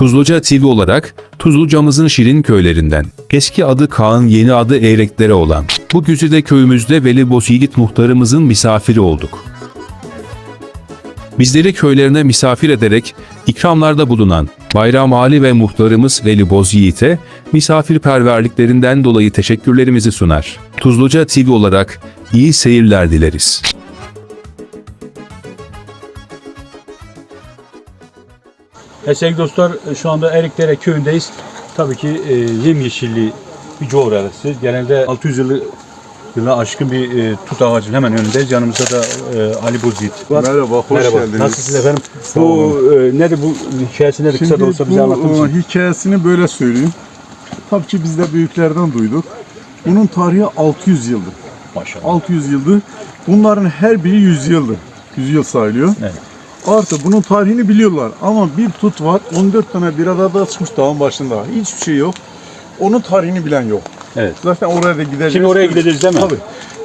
Tuzluca TV olarak Tuzluca'mızın şirin köylerinden, eski adı Kaan yeni adı Eyreklere olan bu güzide köyümüzde Veli Bozyiğit muhtarımızın misafiri olduk. Bizleri köylerine misafir ederek ikramlarda bulunan Bayram Ali ve muhtarımız Veli Bozyiğit'e misafirperverliklerinden dolayı teşekkürlerimizi sunar. Tuzluca TV olarak iyi seyirler dileriz. E, sevgili dostlar şu anda Eriklere köyündeyiz. Tabii ki e, yemyeşilli bir coğrafyası. Genelde 600 yılı yıla aşkın bir e, tut ağacının hemen önündeyiz. Yanımızda da e, Ali Bozyiğit var. Merhaba, hoş Merhaba. geldiniz. Nasılsınız efendim? Bu e, nedir bu hikayesi nedir? Kısa da olsa bize anlatır bu mısın? e, hikayesini böyle söyleyeyim. Tabii ki biz de büyüklerden duyduk. Bunun tarihi 600 yıldır. Maşallah. 600 yıldır. Bunların her biri 100 yıldır. 100 yıl sayılıyor. Evet. Artı bunun tarihini biliyorlar ama bir tut var 14 tane bir arada çıkmış dağın başında. Hiçbir şey yok. Onun tarihini bilen yok. Evet. Zaten oraya da gideceğiz. Şimdi oraya gideceğiz değil mi? Tabii.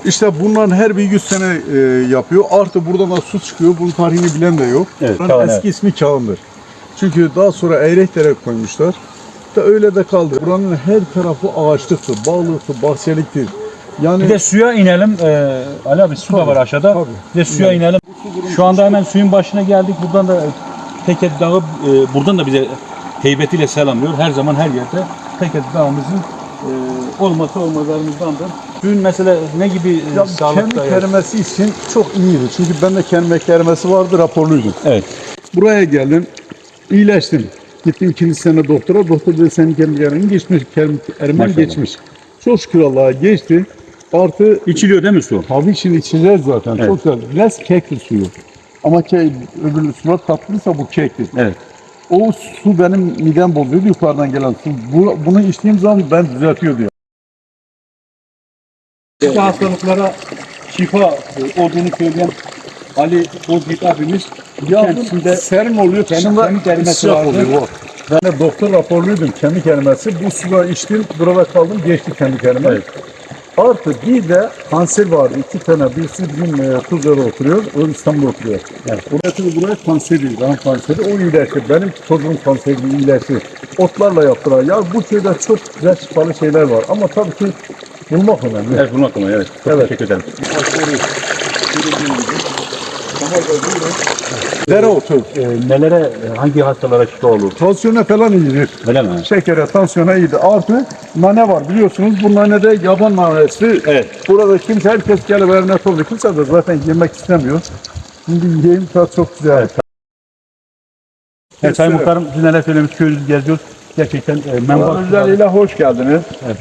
İşte bunların her bir 100 sene e, yapıyor. Artı buradan da su çıkıyor. Bunun tarihini bilen de yok. Evet, Buranın eski evet. ismi Kağan'dır. Çünkü daha sonra Eyrekler'e koymuşlar. Da öyle de kaldı. Buranın her tarafı ağaçlıktır, bağlıktır, bahçeliktir. Yani Bir de suya inelim. E, Ali abi su da var aşağıda. tabii. Bir de suya inelim. Şu anda hemen suyun başına geldik. Buradan da Teket Dağı, e, buradan da bize heybetiyle selamlıyor. Her zaman her yerde Teket Dağımızın e, olması olmazlarımızdandır. Suyun mesela ne gibi e, ya sağlıkta... kendi kerimesi için çok iyiydi. Çünkü ben de kendi kerimesi vardı, raporluydum. Evet. Buraya geldim, iyileştim. Gittim ikinci sene doktora, doktor dedi senin kendi kerimen geçmiş, kerim, Maşallah. geçmiş. Çok şükür Allah'a geçti. Artı İçiliyor değil mi su? Tabii şimdi içeceğiz zaten. Evet. Çok güzel. Biraz kekli suyu. Ama ke öbür sular tatlıysa bu kekli. Evet. O su benim midem bozuyordu yukarıdan gelen su. Bu, bunu içtiğim zaman ben düzeltiyor diyor. Bu hastalıklara şifa e, olduğunu söyleyen Ali Bozgit abimiz kendisinde serin oluyor. kendi- kendi kelimesi vardı. oluyor. o. Ben de doktor raporluydum kendi kelimesi. Bu suda içtim, burada kaldım, geçti kendi kelime. Artı bir de kanser vardı. iki tane. Birisi bizim e, Tuzla'da oturuyor, o İstanbul'da oturuyor. Evet. Burası buraya kanser değil, kan kanseri. O iyileşti. Benim çocuğum kanseri iyileşti. Otlarla yaptılar. Ya bu köyde çok güzel şifalı şeyler var. Ama tabii ki bulmak önemli. Evet bunu aklıma evet. Çok Evet. teşekkür ederim. Dereotu. E, nelere, hangi hastalara şifa olur? Tansiyona falan iyidir. Öyle mi? Şekere, tansiyona iyidir. Artı nane var biliyorsunuz. Bu nane de yaban nanesi. Evet. Burada kimse herkes gelip evine sordu. Kimse de zaten yemek istemiyor. Şimdi yiyeyim tadı çok güzel. Evet Sayın Muhtarım siz neler söylemiş köyünüzü geziyoruz. Gerçekten e, memnun Özelliğiyle hoş geldiniz. Evet.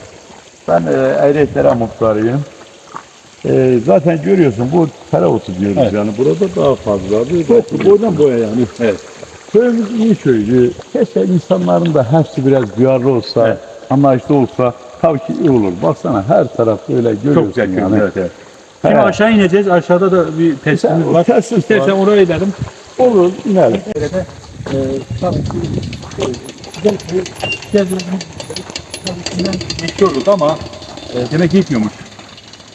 Ben e, Ereklere muhtarıyım. E, zaten görüyorsun bu tereotu diyoruz Evet. yani. Burada daha fazla. Çok boydan boya yani. Evet. Köyümüz iyi köydü. Keşke insanların da hepsi biraz duyarlı olsa, Evet. anlayışlı olsa tabii ki iyi olur. Baksana her taraf öyle görüyorsun Çok güzel yani. Evet, evet. Şimdi Evet. aşağı ineceğiz. Aşağıda da bir testimiz var. Tesis İstersen oraya gidelim. Olur, inelim. Nerede? E, tabii ki e, güzel bir gezdiğimiz ki geçiyorduk ama e, demek ki yetmiyormuş.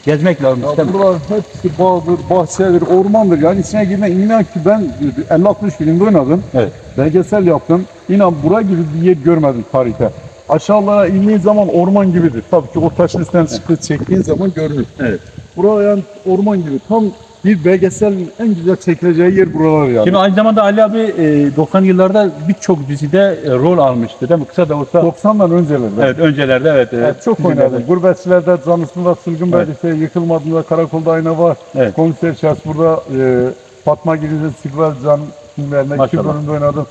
Gezmek lazım. Ya buralar hepsi bağdır, bahçedir, ormandır. Yani içine girme inan ki ben 50-60 filmde oynadım. Evet. Belgesel yaptım. İnan bura gibi bir yer görmedim tarihte. Aşağılara indiğin zaman orman gibidir. Tabii ki o taşın üstünden çıkıp çektiğin zaman görünür. Evet. Buraya yani orman gibi. Tam bir belgeselin en güzel çekileceği yer buralar yani. Şimdi aynı zamanda Ali abi e, 90 yıllarda birçok dizide e, rol almıştı değil mi? Kısa da olsa. 90'dan öncelerde. Evet öncelerde evet. e, Evet, çok oynadım. Gurbetçilerde, Canısı'nda, Sılgın Evet. Belediyesi, Yıkılmadığında, Karakolda Ayna var. Evet. Komiser Şahs burada e, Fatma Gülüz'ün Sibel Can filmlerinde iki bölümde oynadım.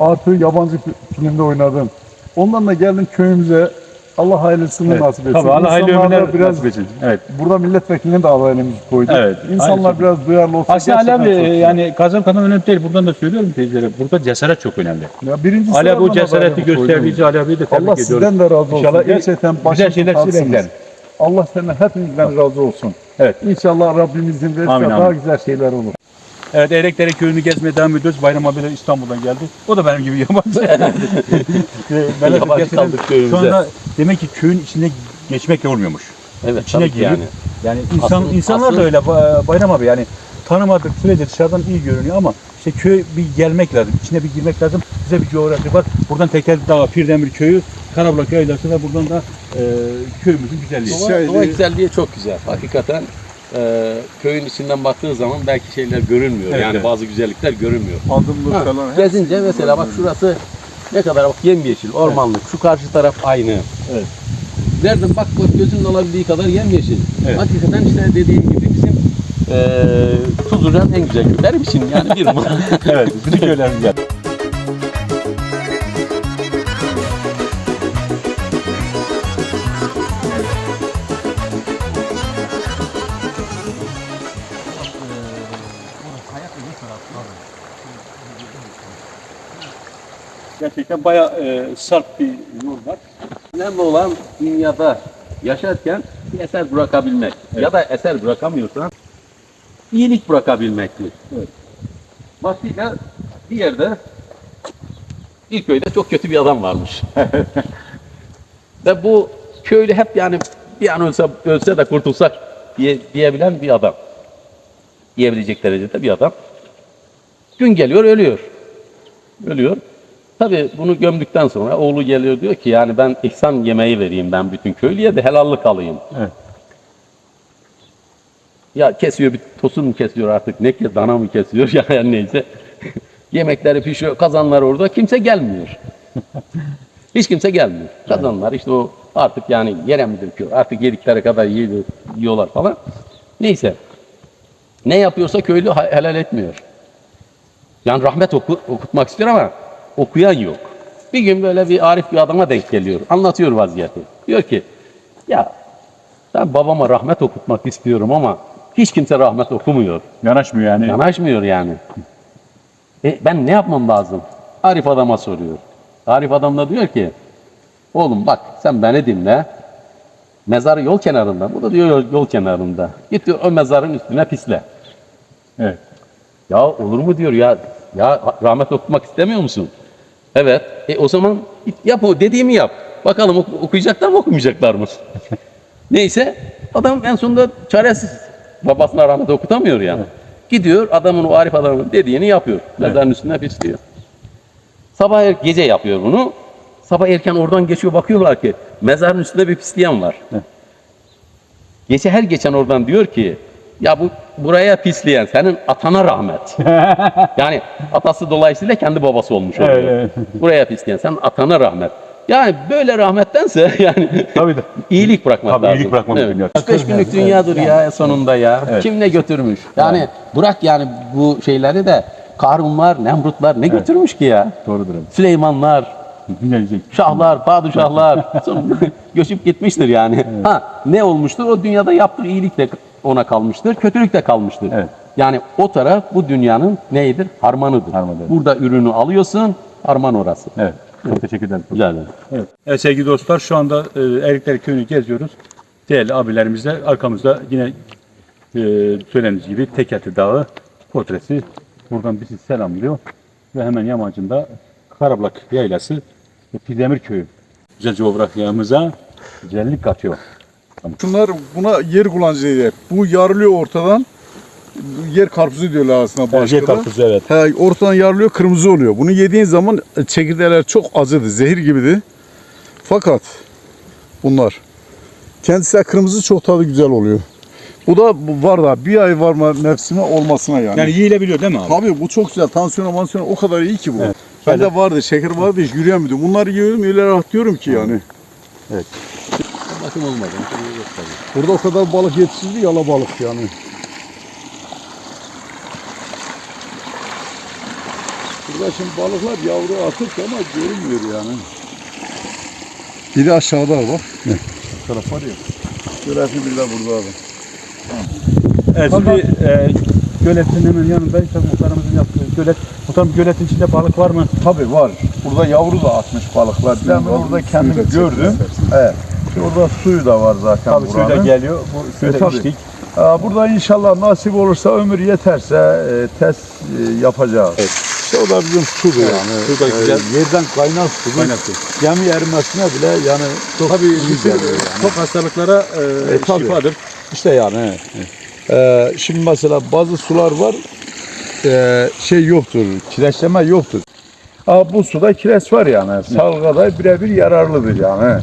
Artı yabancı fi- filmde oynadım. Ondan da geldim köyümüze. Allah hayırlısını Evet. nasip etsin. Tabii Allah hayırlı ömürler biraz nasip etsin. Evet. Burada milletvekilini de ailemizi koyduk. Evet, İnsanlar biraz duyarlı olsa Aslında iyi. yani kazan kanal önemli değil. Buradan da söylüyorum teyzelere. Burada cesaret çok önemli. ya birinci abi bu cesareti gösterdiği için abiyi de tebrik Allah ediyorum. sizden de razı olsun. İnşallah Gerçekten güzel başınız şeyler bekler. Allah senden hepinizden razı olsun. Evet. İnşallah Rabbim izin verirse daha güzel şeyler olur. Evet Erekdere köyünü gezmeye devam ediyoruz. Bayram abi de İstanbul'dan geldi. O da benim gibi yabancı. Mehmet Yabancı kaldık köyümüze. Şu anda demek ki köyün içine geçmek yormuyormuş. Evet İçine tabii girip yani. yani insan Asıl- insanlar asıl- da öyle Ba- Bayram abi yani tanımadık sürece dışarıdan iyi görünüyor ama İşte köy bir gelmek lazım. içine bir girmek lazım. Bize bir coğrafya var. Buradan Tekel Dağı, Pirdemir Köyü, Karabulak Yaylası ve buradan da e, köyümüzün güzelliği. Doğa, doğa güzelliği çok güzel. Hakikaten e, köyün içinden baktığın zaman belki şeyler görünmüyor. Evet, yani evet. bazı güzellikler görünmüyor. Adımlık Ha, falan. gezince mesela bak şurası ne kadar bak yemyeşil, ormanlık. Şu karşı taraf aynı. Evet. Nereden bak bak gözünün alabildiği kadar yemyeşil. Evet. Hakikaten işte dediğim gibi bizim e, Tuzluca'nın en güzel. Benim için yani bir numara. evet, bütün köylerimiz. Gerçekten bayağı e, sarp bir yol var. Önemli olan dünyada yaşarken bir eser bırakabilmek. Ya da eser bırakamıyorsan iyilik bırakabilmektir. Evet. Vaktiyle bir yerde bir köyde çok kötü bir adam varmış. Ve bu köylü hep yani bir an ölse, ölse de kurtulsak diye, diyebilen bir adam. Diyebilecek derecede bir adam. Gün geliyor ölüyor. Ölüyor. Tabii bunu gömdükten sonra oğlu geliyor diyor ki yani ben ihsan yemeği vereyim ben bütün köylüye de helallik alayım. Evet. Ya kesiyor bir tosun mu kesiyor artık ne ki dana mı kesiyor ya yani neyse. Yemekleri pişiyor kazanlar orada kimse gelmiyor. Hiç kimse gelmiyor. Kazanlar işte o artık yani yere mi döküyor artık yedikleri kadar yiyor, yiyorlar falan. Neyse. Ne yapıyorsa köylü helal etmiyor. Yani rahmet oku, okutmak istiyor ama okuyan yok. Bir gün böyle bir arif bir adama denk geliyor. Anlatıyor vaziyeti. Diyor ki ya ben babama rahmet okutmak istiyorum ama hiç kimse rahmet okumuyor. Yanaşmıyor yani. Yanaşmıyor yani. E, ben ne yapmam lazım? Arif adama soruyor. Arif adam da diyor ki oğlum bak sen beni dinle. Mezar yol kenarında. Bu da diyor yol, yol kenarında. Git diyor o mezarın üstüne pisle. Evet. Ya olur mu diyor ya. Ya rahmet okumak istemiyor musun? Evet. E o zaman yap o dediğimi yap. Bakalım oku- okuyacaklar mı okumayacaklar mı? Neyse adam en sonunda çaresiz. Babasına rahmet okutamıyor yani. Gidiyor adamın o Arif adamın dediğini yapıyor. Mezarın üstüne pisliyor. Sabah er- gece yapıyor bunu. Sabah erken oradan geçiyor bakıyorlar ki mezarın üstünde bir pisleyen var. Gece her geçen oradan diyor ki ya bu buraya pisleyen senin atana rahmet. yani atası dolayısıyla kendi babası olmuş oluyor. Evet, Buraya pisleyen senin atana rahmet. Yani böyle rahmettense yani Tabii de. iyilik bırakmak Tabii, lazım. iyilik bırakmak evet. lazım. 45 günlük dünyadır ya sonunda ya. Evet. Kim ne götürmüş? Yani bırak yani bu şeyleri de Karunlar, Nemrutlar ne götürmüş ki ya? Doğrudur. Süleymanlar, Gelecek. şahlar, padişahlar göçüp gitmiştir yani. Ha ne olmuştur? O dünyada yaptığı iyilik de ona kalmıştır, kötülük de kalmıştır. Evet. Yani o taraf bu dünyanın neyidir? Harmanıdır. Harmanıdır. Burada ürünü alıyorsun, harman orası. Evet. Çok teşekkür ederim. Ederim. Evet. evet sevgili dostlar şu anda e, Erikler Köyü'nü geziyoruz. Değerli abilerimizle arkamızda yine e, söylediğimiz gibi Teketi Dağı portresi buradan bizi selamlıyor. Ve hemen yamacında Karablak Yaylası ve Pidemir Köyü. Güzel coğrafyamıza güzellik katıyor. Şunlar buna yer kullanıcı diye. Bu yarılıyor ortadan. Yer karpuzu diyorlar aslında başka Yer karpuzu evet. He, ortadan yarılıyor kırmızı oluyor. Bunu yediğin zaman çekirdeğler çok acıdı. Zehir gibiydi. Fakat bunlar kendisi de kırmızı çok tadı güzel oluyor. Bu da var da bir ay var mı nefsime olmasına yani. Yani yiyilebiliyor değil mi abi? Tabii bu çok güzel. Tansiyona mansiyona o kadar iyi ki bu. Evet. Bende vardı, şeker vardı, hiç yürüyemiyordum. Bunları yiyorum, öyle rahatlıyorum ki yani. Bakım olmadı. Burada o kadar balık yetişildi, yala balık yani. Burada şimdi balıklar yavru atık ama görünmüyor yani. Biri aşağıda bak. Ne? Taraf var ya. Görefi bir de burada abi. Evet, şimdi e, göletin hemen yanında işte muhtarımızın yaptığı gölet. Muhtarım göletin içinde balık var mı? Tabii var. Burada yavru da atmış balıklar. Ben orada kendim gördüm. Evet. Orada suyu da var zaten Tabii buranın. geliyor. Bu suyu E, da tabii. içtik. Aa, Burada inşallah nasip olursa ömür yeterse e, test e, yapacağız. İşte o da bizim sudur yani. su da güzel. E, yerden kaynar su. Kaynak su. Erimesine bile yani çok Tabii geliyor yani. çok hastalıklara e, E, tabii. şifadır. İşte yani. Ee, şimdi mesela bazı sular var e, şey yoktur, kireçleme yoktur. Ama bu suda kireç var yani. Sağlığa da birebir yararlıdır yani.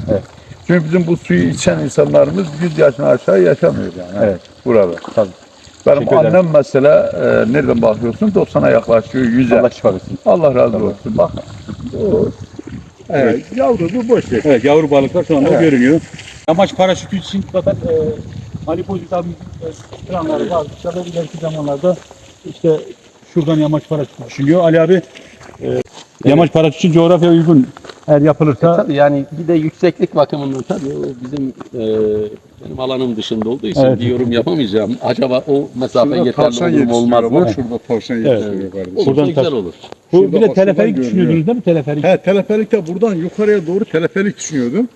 Çünkü bizim bu suyu içen insanlarımız 100 yaşına aşağı yaşamıyor yani. Evet. Burada. Tabii. Benim Teşekkür ederim. annem mesela e, nereden bakıyorsun? 90'a yaklaşıyor, 100'e. Allah şifa versin. Allah razı olsun. Bak. O, evet. Yavru bu boş ver. Evet yavru balıklar şu anda Evet. görünüyor. Yamaç paraşütü için zaten e, Ali Bozit abi e, planları var. İnşallah ileriki zamanlarda işte şuradan yamaç paraşütü düşünüyor. Ali abi e, yamaç paraşütü için coğrafya uygun eğer yapılırsa Tabii yani bir de yükseklik bakımından tabii o bizim e, benim alanım dışında olduğu için Evet. bir yorum yapamayacağım. Acaba o mesafe Şurada yeterli olur mu olmaz mı? Şurada tavşan Evet. yetiştiriyor kardeşim. Olursa Buradan güzel olur. bu bir de teleferik düşünüyordunuz değil mi? Teleferik. He teleferik de buradan yukarıya doğru teleferik düşünüyordum.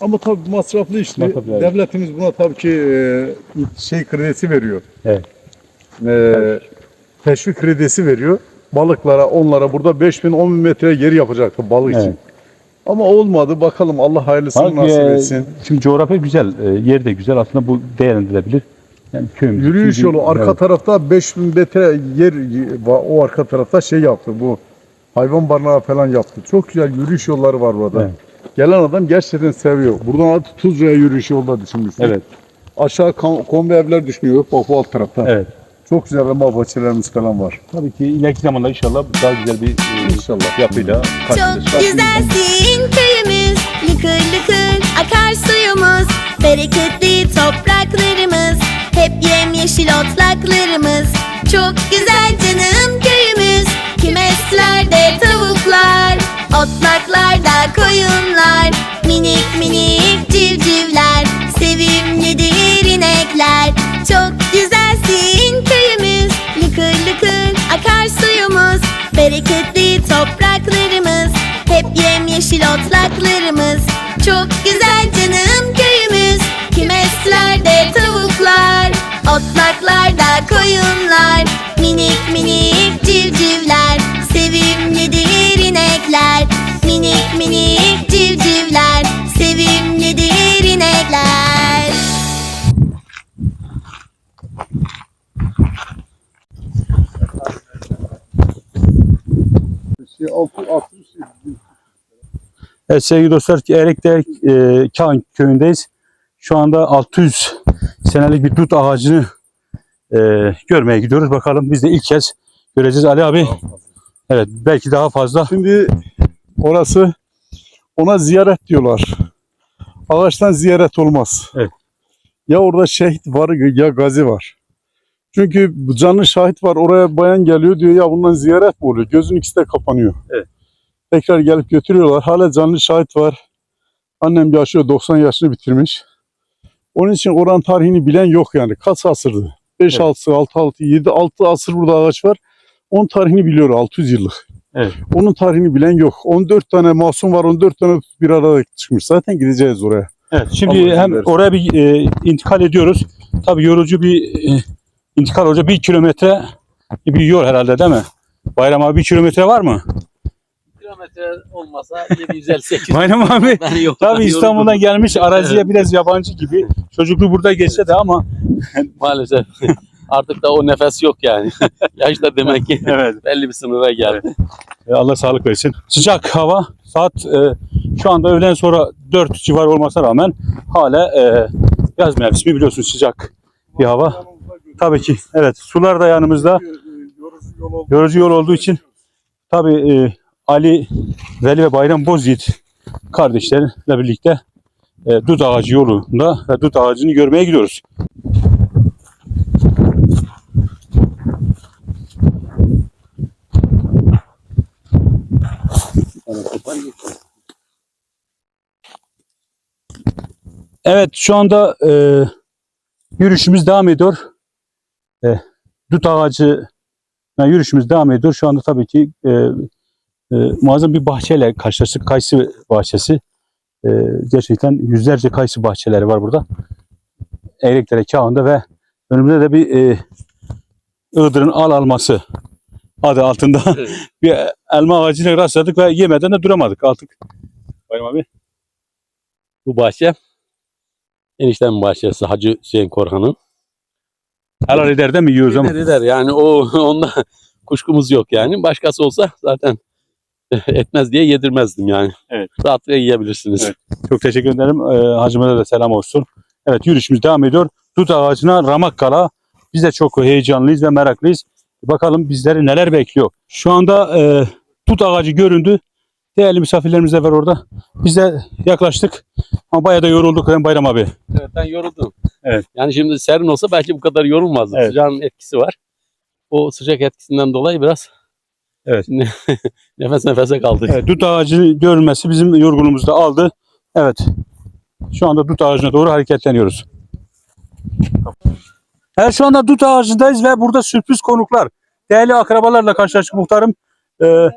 Ama tabii masraflı işte. Masraflı, evet. Devletimiz buna tabii ki e, şey kredisi veriyor. Evet. E, teşvik kredisi veriyor. Balıklara, onlara burada 5000 10 bin metre geri yapacaktı balık Evet. için. Ama olmadı. Bakalım Allah hayırlısını Bak, nasip e, etsin. Şimdi coğrafya güzel, e, yer de güzel. Aslında bu değerlendirilebilir. Yani köyümüz. Yürüyüş Çünkü- yolu arka Evet. tarafta 5000 metre yer o arka tarafta şey yaptı bu hayvan barınağı falan yaptı. Çok güzel yürüyüş yolları var burada. Evet. Gelen adam gerçekten seviyor. Buradan Tuzla'ya yürüyüş yolda düşünmüşler. Evet, Aşağı kom- kombi evler düşünüyor. Bak bu alt tarafta. evet. Çok güzel ama bahçelerimiz falan var. Tabii ki ileriki zamanlarda inşallah daha güzel bir e, İnşallah. yapıyla Çok karşılaşacağız. güzelsin köyümüz, lıkır lıkır akar suyumuz, bereketli topraklarımız, hep yemyeşil otlaklarımız. Çok güzel canım köyümüz, kümeslerde tavuklar, otlaklarda koyunlar, minik minik civcivler, sevimlidir inekler. Çok güzelsin köyümüz, bereketli topraklarımız, hep yemyeşil otlaklarımız. Çok güzel Evet sevgili dostlar Erek'te e, Kağan köyündeyiz. Şu anda 600 senelik bir dut ağacını e, görmeye gidiyoruz. Bakalım biz de ilk kez göreceğiz Ali abi. Evet belki daha fazla. Şimdi orası ona ziyaret diyorlar. Ağaçtan ziyaret olmaz. Evet. Ya orada şehit var ya gazi var. Çünkü canlı şahit var oraya bayan geliyor diyor ya bundan ziyaret mi oluyor? Gözün ikisi de kapanıyor. Evet. Tekrar gelip götürüyorlar. Hala canlı şahit var. Annem yaşıyor 90 yaşını bitirmiş. Onun için oranın tarihini bilen yok yani. Kaç asırdı? 5 Evet. 6 6 6 7 6 asır burada ağaç var. Onun tarihini biliyor 600 yıllık. Evet. Onun tarihini bilen yok. 14 tane masum var, 14 tane bir arada çıkmış. Zaten gideceğiz oraya. Evet şimdi Allah hem versin. oraya bir e, intikal ediyoruz. Tabii yorucu bir e, intikal olacak. Bir kilometre yol herhalde değil mi? Bayram abi bir kilometre var mı? Kilometre olmasa 750-800 Bayram abi tabii İstanbul'dan gelmiş araziye biraz yabancı gibi. Çocukluğu burada geçse de ama Maalesef artık da o nefes yok yani. Yaş da demek ki evet belli bir sınıra geldi. E, Allah sağlık versin. Sıcak hava saat e, şu anda öğleden sonra 4 civar olmasına rağmen hala e, yaz mevsimi biliyorsunuz sıcak bir hava. Tabii ki evet sular da yanımızda. Yorucu yol olduğu için tabii e, Ali, Veli ve Bayram Bozyiğit kardeşlerle birlikte e, dut ağacı yolunda ve dut ağacını görmeye gidiyoruz. Evet şu anda e, yürüyüşümüz devam ediyor. E, dut ağacı yani yürüyüşümüz devam ediyor. Şu anda tabii ki e, e, muazzam bir bahçeyle karşılaştık. Kayısı bahçesi. E, gerçekten yüzlerce kayısı bahçeleri var burada. Erekdere Kağan'da ve önümüzde de bir e, Iğdır'ın al alması adı altında Evet. bir elma ağacına rastladık ve yemeden de duramadık artık. Bayram abi. Bu bahçe eniştemin bahçesi Hacı Hüseyin Korhan'ın. Helal eder de mi yiyoruz ama? Eder eder yani o onda kuşkumuz yok yani. Başkası olsa zaten etmez diye yedirmezdim yani. Evet. Rahatlıkla yiyebilirsiniz. Evet. Çok teşekkür ederim. Ee, hacıma da selam olsun. Evet yürüyüşümüz devam ediyor. Dut ağacına ramak kala. Biz de çok heyecanlıyız ve meraklıyız. Bakalım bizleri neler bekliyor. Şu anda e, dut ağacı göründü. Değerli misafirlerimiz de var orada. Biz de yaklaştık. Ama bayağı da yorulduk hem Bayram abi. Evet, ben yoruldum. Evet. Yani şimdi serin olsa belki bu kadar yorulmazdım. Evet. Sıcağın etkisi var. O sıcak etkisinden dolayı biraz Evet. Nefes nefese kaldık. Evet, dut ağacı görülmesi bizim yorgunluğumuzu da aldı. Evet. Şu anda dut ağacına doğru hareketleniyoruz. Evet şu anda dut ağacındayız ve burada sürpriz konuklar. Değerli akrabalarla karşılaştık muhtarım. Ee,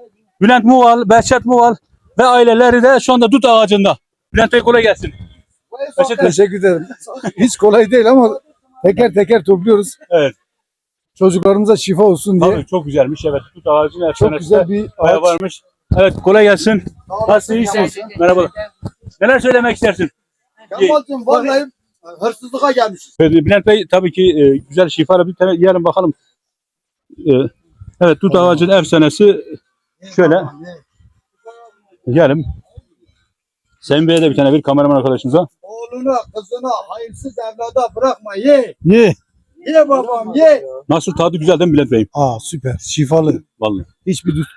Bülent Muval, Behçet Muval ve aileleri de şu anda dut ağacında. Bülent Bey kolay gelsin. Teşekkür ederim. Hiç kolay değil ama teker teker topluyoruz. Evet. Çocuklarımıza şifa olsun diye. Tabii, çok güzelmiş evet. Dut ağacının Çok efsanesi güzel de bir ağaç. varmış. Evet kolay gelsin. Nasılsın iyisiniz? Merhaba. Neler söylemek istersin? Kemal'cim vallahi hırsızlığa gelmişiz. Evet, Bülent Bey tabii ki e, güzel şifalı bir tane yiyelim bakalım. E, evet dut ağacının efsanesi şöyle yiyelim. Sayın Bey'e de bir tane bir kameraman arkadaşınıza. Oğluna, kızına, hayırsız evlada bırakma. Ye. Ye. Ye babam ye. Nasıl tadı güzel değil mi Bülent Bey? Aa süper. Şifalı. Vallahi. Hiçbir dut,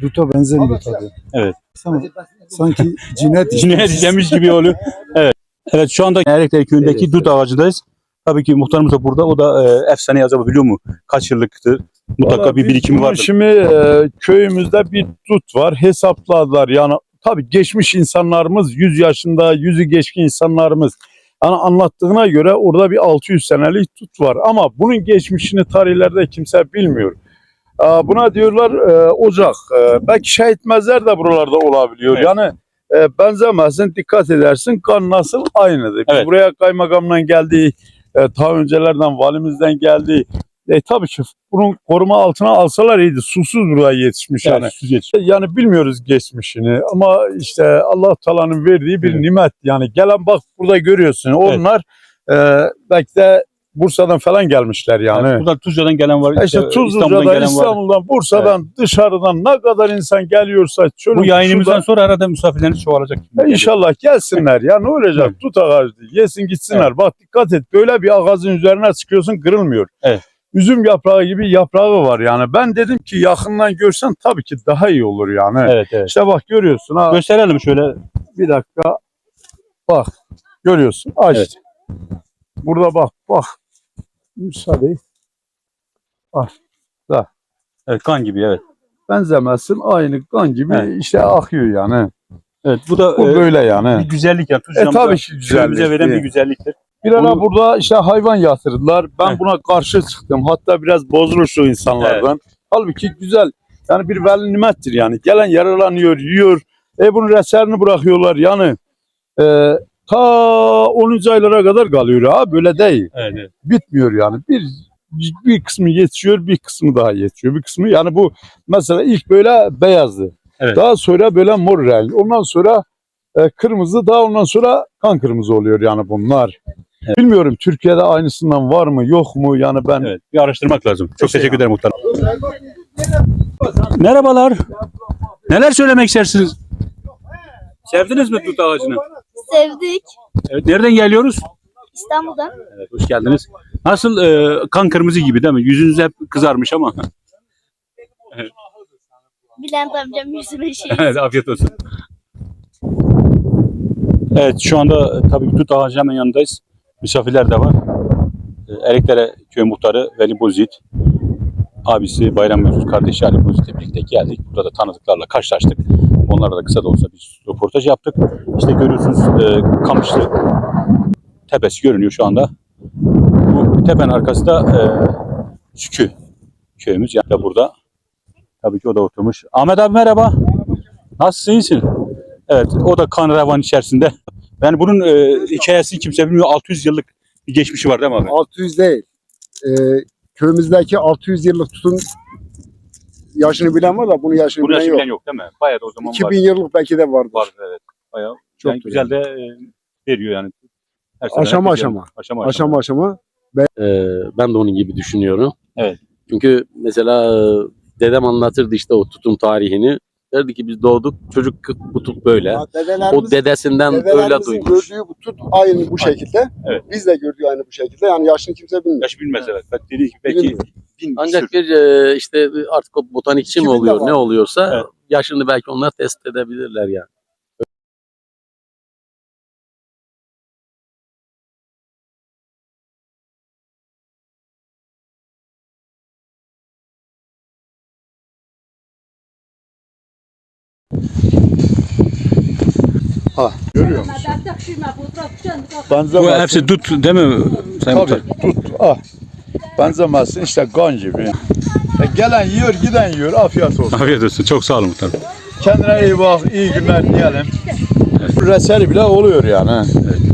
duta benzemiyor tadı. Evet. Sanki, sanki cinnet Ne diyeceğimiz gibi oluyor. Evet. Evet şu anda Erekler köyündeki Evet, dut ağacındayız. Tabii ki muhtarımız da burada. O da e, efsane acaba biliyor mu? Kaç yıllıktır? Mutlaka Vallahi bir birikimi vardır. Şimdi e, köyümüzde bir tut var. Hesapladılar yani tabii geçmiş insanlarımız 100 yaşında yüzü geçkin insanlarımız. Yani anlattığına göre orada bir 600 senelik tut var ama bunun geçmişini tarihlerde kimse bilmiyor. Buna diyorlar e, ocak. E, belki şehit mezar da buralarda olabiliyor. Evet. Yani e, benzemezsin dikkat edersin kan nasıl aynıdır. Biz Evet. Buraya kaymakamdan geldi, ta öncelerden valimizden geldi. E, tabii ki bunun koruma altına alsalar iyiydi. Susuz buraya yetişmiş yani. Yani, süz yetişiyor. Yani bilmiyoruz geçmişini ama işte Allah Teala'nın verdiği bir Evet. nimet. Yani gelen bak burada görüyorsun. Onlar e, belki de Bursa'dan falan gelmişler yani. Yani buradan Tuzla'dan gelen var. E işte İstanbul'dan Tuzluca'dan, gelen var. İstanbul'dan, Bursa'dan, dışarıdan ne kadar insan geliyorsa çölün Bu yayınımızdan kuşundan- sonra arada misafirleriniz çoğalacak. e inşallah gelsinler ya ne olacak tut ağacı yesin gitsinler bak dikkat et böyle bir ağacın üzerine çıkıyorsun kırılmıyor. Evet. Üzüm yaprağı gibi yaprağı var yani ben dedim ki yakından görsen tabii ki daha iyi olur yani. Evet evet. İşte bak görüyorsun ha Gösterelim şöyle. bir dakika bak görüyorsun aç. Evet. Burada bak bak müsaade Evet kan gibi evet. benzemezsin aynı kan gibi Evet. işte akıyor yani. Evet bu da Bu e, böyle yani. bir güzellik yani. E tabii ki güzellik. veren bir güzelliktir. Bir ara Bunu- burada işte hayvan yatırdılar. Ben buna karşı çıktım. Hatta biraz bozuluş o insanlardan. Halbuki güzel. Yani bir veli nimettir yani. Gelen yararlanıyor, yiyor. E bunun reserini bırakıyorlar yani. E, ta 10. aylara kadar kalıyor ha. Böyle değil. Evet, evet. Bitmiyor yani. Bir bir kısmı yetişiyor, bir kısmı daha yetişiyor. Bir kısmı yani bu mesela ilk böyle beyazdı. Evet. Daha sonra böyle mor renk. Ondan sonra e, kırmızı, daha ondan sonra kan kırmızı oluyor yani bunlar. Bilmiyorum Türkiye'de aynısından var mı yok mu yani ben Evet, bir araştırmak lazım. Çok Teşekkür teşekkür ederim muhtarım. Merhabalar. Neler söylemek istersiniz? Sevdiniz mi dut ağacını? Sevdik. Evet, nereden geliyoruz? İstanbul'dan. Evet, hoş geldiniz. Nasıl e, kan kırmızı gibi değil mi? Yüzünüz hep kızarmış ama. Bülent amcam yüzüme şey. evet, afiyet olsun. Evet, şu anda tabii ki dut ağacı hemen yanındayız. Misafirler de var. E, Ereklere köy muhtarı Veli Bozit, abisi Bayram Özgür, kardeşi Ali Bozit'le birlikte geldik. Burada da tanıdıklarla karşılaştık. Onlarla da kısa da olsa bir röportaj yaptık. İşte görüyorsunuz e, Kamışlı tepesi görünüyor şu anda. Bu tepenin arkası da e, Sükü köyümüz. Yani de burada. Tabii ki o da oturmuş. Ahmet abi merhaba. Nasılsın iyisin? Evet o da kan revan içerisinde. Yani bunun e, hikayesini kimse bilmiyor. 600 yıllık bir geçmişi var değil mi abi? 600 değil. Ee, köyümüzdeki 600 yıllık tutun yaşını bilen var da bunun yaşını Bunu bilen yok. bilen yok değil mi? Bayağı da o zaman 2000 yıllık belki de vardır. var. Var evet. Bayağı Çok yani güzel de e, veriyor yani. Her sene Aşama güzel. aşama. Aşama aşama. Aşama aşama. Ee, ben de onun gibi düşünüyorum. Evet. Çünkü mesela e, dedem anlatırdı işte o tutum tarihini. Derdi ki biz doğduk çocuk bu tut böyle. Ya O dedesinden öyle dedelerimizin duymuş. gördüğü bu tut aynı bu şekilde. Evet. Biz de gördüğü aynı bu şekilde. Yani yaşını kimse bilmiyor. Yaş bilmez evet. Bak dediği gibi belki Bilmiyorum. bin Ancak küsür. bir e, işte artık o botanikçi mi 2000'de oluyor var. ne oluyorsa Evet. yaşını belki onlar tespit edebilirler yani. Görüyor musun? Bu hepsi dut değil mi Sayın Tabii Muhtar? tut. Ah. Benzemezsin işte kan gibi. E, gelen yiyor giden yiyor. Afiyet olsun. Afiyet olsun. Çok sağ olun muhtarım. Kendine iyi bak. iyi günler diyelim. Reseri bile oluyor yani. he.